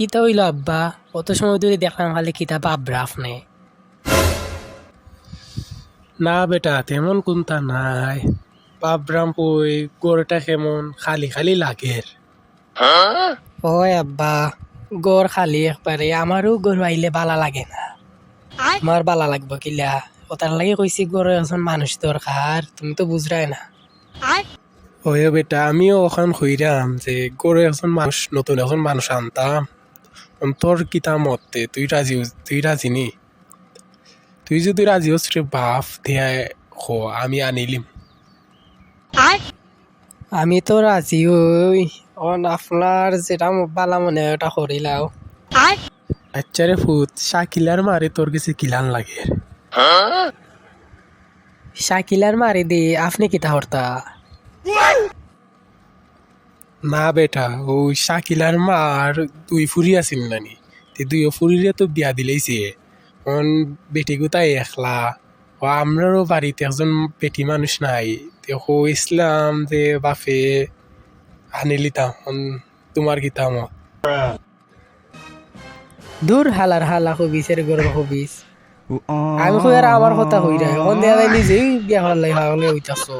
কিতা হইল আব্বা? অত সময় ধরে দেখলাম খালি কিতা বাবরা আপনি? না বেটা তেমন কোনটা নাই। বাবরাম পই গড়টা কেমন? খালি খালি লাগের। ওই আব্বা গড় খালি একবারে। আমারও গরু আইলে বালা লাগে না। আমার বালা লাগবো কিলা। ওটার লাগে কইছি গরু এখন মানুষ দরকার তুমি তো বুঝরাই না। ওয়ে বেটা আমিও ওখান হইরাম যে গড়ে এখন মানুষ নতুন এখন মানুষ আনতাম। তোর কিতা মতে তুই রাজি তুই রাজি নি? তুই যদি রাজি হস রে বাপ দিয়া খো আমি আনিলিম আমি তো রাজি ওই অন আপনার যেটা বালা মনে হয় ওটা করিলাও আচ্ছা রে ফুত শাকিলার মারে তোর কাছে কিলান লাগে। শাকিলার মারি দে আপনি কিতা হরতা না বেটা ও শাকিলার মার দুই ফুরি আছিল নানি। তে দুই ফুরিরে তো বিয়া দিলেইছে। অন বেটি গোটাই একলা। ও আমরারও বাড়িতে একজন বেটি মানুষ নাই। তে হো ইসলাম যে বাপে আনিলিতাম অন তোমার গীতা মত। দূর হালার হালা হবিস এর গরম হবিস আমি কই আর আমার কথা হই রে অন দেখা যায় নিজেই বিয়া হলে হইতাছো।